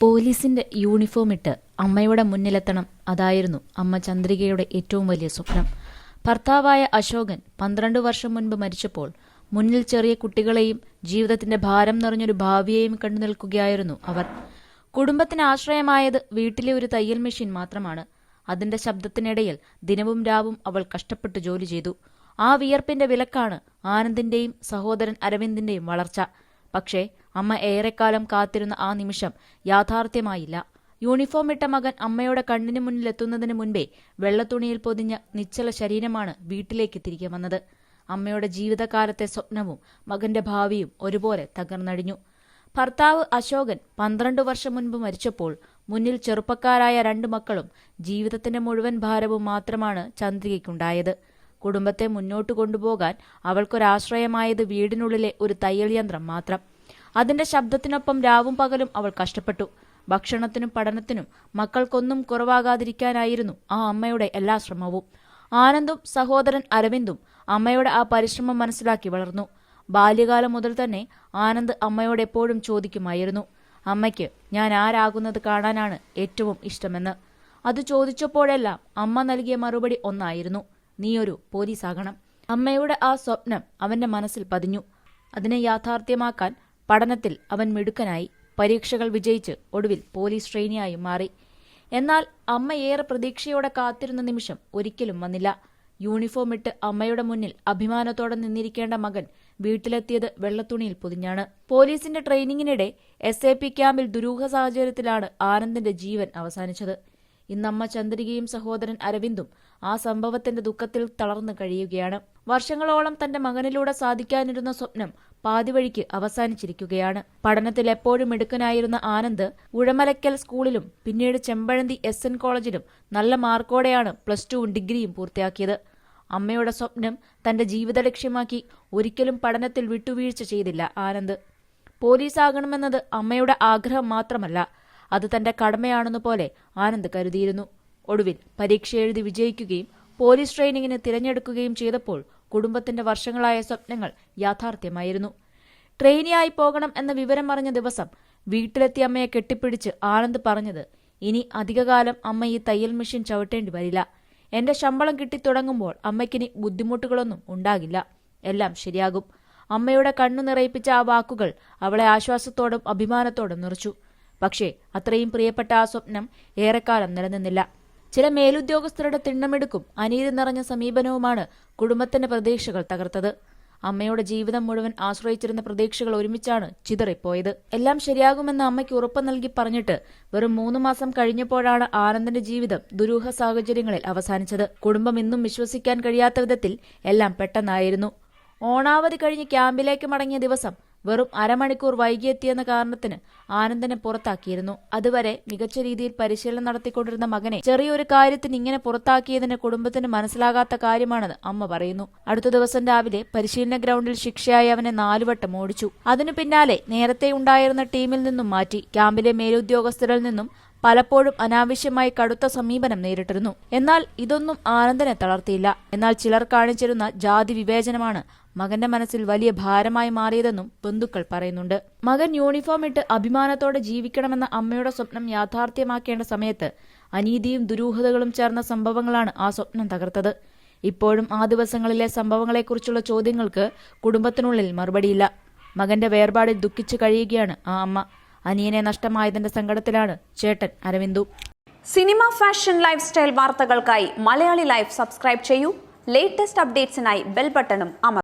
പോലീസിന്റെ യൂണിഫോം ഇട്ട് അമ്മയുടെ മുന്നിലെത്തണം അതായിരുന്നു അമ്മ ചന്ദ്രികയുടെ ഏറ്റവും വലിയ സ്വപ്നം. ഭർത്താവായ അശോകൻ പന്ത്രണ്ട് വർഷം മുൻപ് മരിച്ചപ്പോൾ മുന്നിൽ ചെറിയ കുട്ടികളെയും ജീവിതത്തിന്റെ ഭാരം നിറഞ്ഞൊരു ഭാവിയെയും കണ്ടു നിൽക്കുകയായിരുന്നു അവർ. കുടുംബത്തിന് ആശ്രയമായത് വീട്ടിലെ ഒരു തയ്യൽ മെഷീൻ മാത്രമാണ്. അതിന്റെ ശബ്ദത്തിനിടയിൽ ദിനവും രാവും അവൾ കഷ്ടപ്പെട്ട് ജോലി ചെയ്തു. ആ വിയർപ്പിന്റെ വിലക്കാണ് ആനന്ദിന്റെയും സഹോദരൻ അരവിന്ദിന്റെയും വളർച്ച. പക്ഷേ അമ്മ ഏറെക്കാലം കാത്തിരുന്ന ആ നിമിഷം യാഥാർത്ഥ്യമായില്ല. യൂണിഫോം ഇട്ട മകൻ അമ്മയുടെ കണ്ണിന് മുന്നിലെത്തുന്നതിന് മുൻപേ വെള്ളത്തുണിയിൽ പൊതിഞ്ഞ നിശ്ചല ശരീരമാണ് വീട്ടിലേക്ക് തിരികെ വന്നത്. അമ്മയുടെ ജീവിതകാലത്തെ സ്വപ്നവും മകന്റെ ഭാവിയും ഒരുപോലെ തകർന്നടിഞ്ഞു. ഭർത്താവ് അശോകൻ പന്ത്രണ്ട് വർഷം മുൻപ് മരിച്ചപ്പോൾ മുന്നിൽ ചെറുപ്പക്കാരായ രണ്ട് മക്കളും ജീവിതത്തിന്റെ മുഴുവൻ ഭാരവും മാത്രമാണ് ചന്ദ്രികയ്ക്കുണ്ടായത്. കുടുംബത്തെ മുന്നോട്ട് കൊണ്ടുപോകാൻ അവൾക്കൊരാശ്രയമായത് വീടിനുള്ളിലെ ഒരു തയ്യൽ യന്ത്രം മാത്രം. അതിന്റെ ശബ്ദത്തിനൊപ്പം രാവും പകലും അവൾ കഷ്ടപ്പെട്ടു. ഭക്ഷണത്തിനും പഠനത്തിനും മക്കൾക്കൊന്നും കുറവാകാതിരിക്കാനായിരുന്നു ആ അമ്മയുടെ എല്ലാ ശ്രമവും. ആനന്ദും സഹോദരൻ അരവിന്ദും അമ്മയുടെ ആ പരിശ്രമം മനസ്സിലാക്കി വളർന്നു. ബാല്യകാലം മുതൽ തന്നെ ആനന്ദ് അമ്മയോട് എപ്പോഴും ചോദിക്കുമായിരുന്നു. അമ്മയ്ക്ക് ഞാൻ ആരാകുന്നത് കാണാനാണ് ഏറ്റവും ഇഷ്ടമെന്ന്? അത് ചോദിച്ചപ്പോഴെല്ലാം അമ്മ നൽകിയ മറുപടി ഒന്നായിരുന്നു. നീയൊരു പോലീസാകണം. അമ്മയുടെ ആ സ്വപ്നം അവന്റെ മനസ്സിൽ പതിഞ്ഞു. അതിനെ യാഥാർത്ഥ്യമാക്കാൻ പഠനത്തിൽ അവൻ മിടുക്കനായി. പരീക്ഷകൾ വിജയിച്ച് ഒടുവിൽ പോലീസ് ട്രെയിനിയായി മാറി. എന്നാൽ അമ്മ ഏറെ പ്രതീക്ഷയോടെ കാത്തിരുന്ന നിമിഷം ഒരിക്കലും വന്നില്ല. യൂണിഫോം ഇട്ട് അമ്മയുടെ മുന്നിൽ അഭിമാനത്തോടെ നിന്നിരിക്കേണ്ട മകൻ വീട്ടിലെത്തിയത് വെള്ളത്തുണിയിൽ പൊതിഞ്ഞാണ്. പോലീസിന്റെ ട്രെയിനിങ്ങിനിടെ എസ് എ പി ക്യാമ്പിൽ ദുരൂഹ സാഹചര്യത്തിലാണ് ആനന്ദിന്റെ ജീവൻ അവസാനിച്ചത്. ഇന്നമ്മ ചന്ദ്രികയും സഹോദരൻ അരവിന്ദും ആ സംഭവത്തിന്റെ ദുഃഖത്തിൽ തളർന്നു കഴിയുകയാണ്. വർഷങ്ങളോളം തന്റെ മകനിലൂടെ സാധിക്കാനിരുന്ന സ്വപ്നം പാതിവഴിക്ക് അവസാനിച്ചിരിക്കുകയാണ്. പഠനത്തിൽ എപ്പോഴും മിടുക്കനായിരുന്ന ആനന്ദ് ഉഴമലക്കൽ സ്കൂളിലും പിന്നീട് ചെമ്പഴന്തി എസ് എൻ കോളേജിലും നല്ല മാർക്കോടെയാണ് പ്ലസ് ടുവും ഡിഗ്രിയും പൂർത്തിയാക്കിയത്. അമ്മയുടെ സ്വപ്നം തന്റെ ജീവിത ലക്ഷ്യമാക്കി ഒരിക്കലും പഠനത്തിൽ വിട്ടുവീഴ്ച ചെയ്തില്ല ആനന്ദ്. പോലീസാകണമെന്നത് അമ്മയുടെ ആഗ്രഹം മാത്രമല്ല അത് തന്റെ കടമയാണെന്ന് പോലെ ആനന്ദ് കരുതിയിരുന്നു. ഒടുവിൽ പരീക്ഷ എഴുതി വിജയിക്കുകയും പോലീസ് ട്രെയിനിങ്ങിന് തിരഞ്ഞെടുക്കുകയും ചെയ്തപ്പോൾ കുടുംബത്തിന്റെ വർഷങ്ങളായ സ്വപ്നങ്ങൾ യാഥാർത്ഥ്യമായിരുന്നു. ട്രെയിനിയായി പോകണം എന്ന വിവരം അറിഞ്ഞ ദിവസം വീട്ടിലെത്തിയ അമ്മയെ കെട്ടിപ്പിടിച്ച് ആനന്ദ് പറഞ്ഞത് ഇനി അധികകാലം അമ്മ ഈ തയ്യൽ മെഷീൻ ചവിട്ടേണ്ടി വരില്ല. എന്റെ ശമ്പളം കിട്ടിത്തുടങ്ങുമ്പോൾ അമ്മയ്ക്കിനി ബുദ്ധിമുട്ടുകളൊന്നും ഉണ്ടാകില്ല. എല്ലാം ശരിയാകും. അമ്മയുടെ കണ്ണു നിറയിപ്പിച്ച ആ വാക്കുകൾ അവളെ ആശ്വാസത്തോടും അഭിമാനത്തോടും നിറച്ചു. പക്ഷേ അത്രയും പ്രിയപ്പെട്ട ആ സ്വപ്നം ഏറെക്കാലം നിലനിന്നില്ല. ചില മേലുദ്യോഗസ്ഥരുടെ തിണ്ണമെടുക്കും അനീതി നിറഞ്ഞ സമീപനവുമാണ് കുടുംബത്തിന്റെ പ്രതീക്ഷകൾ തകർത്തത്. അമ്മയുടെ ജീവിതം മുഴുവൻ ആശ്രയിച്ചിരുന്ന പ്രതീക്ഷകൾ ഒരുമിച്ചാണ് ചിതറിപ്പോയത്. എല്ലാം ശരിയാകുമെന്ന് അമ്മയ്ക്ക് ഉറപ്പ് നൽകി പറഞ്ഞിട്ട് വെറും മൂന്ന് മാസം കഴിഞ്ഞപ്പോഴാണ് ആനന്ദിന്റെ ജീവിതം ദുരൂഹ സാഹചര്യങ്ങളിൽ അവസാനിച്ചത്. കുടുംബം ഇന്നും വിശ്വസിക്കാൻ കഴിയാത്ത വിധത്തിൽ എല്ലാം പെട്ടെന്നായിരുന്നു. ഓണാവധി കഴിഞ്ഞ് ക്യാമ്പിലേക്ക് മടങ്ങിയ ദിവസം വെറും അരമണിക്കൂർ വൈകിയെത്തിയെന്ന കാരണത്തിന് ആനന്ദനെ പുറത്താക്കിയിരുന്നു. അതുവരെ മികച്ച രീതിയിൽ പരിശീലനം നടത്തിക്കൊണ്ടിരുന്ന മകനെ ചെറിയൊരു കാര്യത്തിന് ഇങ്ങനെ പുറത്താക്കിയതിന് കുടുംബത്തിന് മനസ്സിലാകാത്ത കാര്യമാണെന്ന് അമ്മ പറയുന്നു. അടുത്ത ദിവസം രാവിലെ പരിശീലന ഗ്രൗണ്ടിൽ ശിക്ഷയായി അവനെ നാലുവട്ടം ഓടിച്ചു. അതിനു പിന്നാലെ നേരത്തെ ഉണ്ടായിരുന്ന ടീമിൽ നിന്നും മാറ്റി. ക്യാമ്പിലെ മേലുദ്യോഗസ്ഥരിൽ നിന്നും പലപ്പോഴും അനാവശ്യമായി കടുത്ത സമീപനം നേരിട്ടിരുന്നു. എന്നാൽ ഇതൊന്നും ആനന്ദനെ തളർത്തിയില്ല. എന്നാൽ ചിലർ കാണിച്ചിരുന്ന ജാതി വിവേചനമാണ് മകന്റെ മനസ്സിൽ വലിയ ഭാരമായി മാറിയതെന്നും ബന്ധുക്കൾ പറയുന്നുണ്ട്. മകൻ യൂണിഫോം ഇട്ട് അഭിമാനത്തോടെ ജീവിക്കണമെന്ന അമ്മയുടെ സ്വപ്നം യാഥാർത്ഥ്യമാക്കേണ്ട സമയത്ത് അനീതിയും ദുരൂഹതകളും ചേർന്ന സംഭവങ്ങളാണ് ആ സ്വപ്നം തകർത്തത്. ഇപ്പോഴും ആ ദിവസങ്ങളിലെ സംഭവങ്ങളെക്കുറിച്ചുള്ള ചോദ്യങ്ങൾക്ക് കുടുംബത്തിനുള്ളിൽ മറുപടിയില്ല. മകന്റെ വേർപാടിൽ ദുഃഖിച്ചു കഴിയുകയാണ് ആ അമ്മ. അനിയനെ നഷ്ടമായതിന്റെ സങ്കടത്തിലാണ് ചേട്ടൻ Aravind. Cinema fashion life style വാർത്തകൾക്കായി മലയാളി ലൈഫ് സബ്സ്ക്രൈബ് ചെയ്യൂ. ലേറ്റസ്റ്റ് അപ്ഡേറ്റ്സിനായി ബെൽ ബട്ടണും അമർ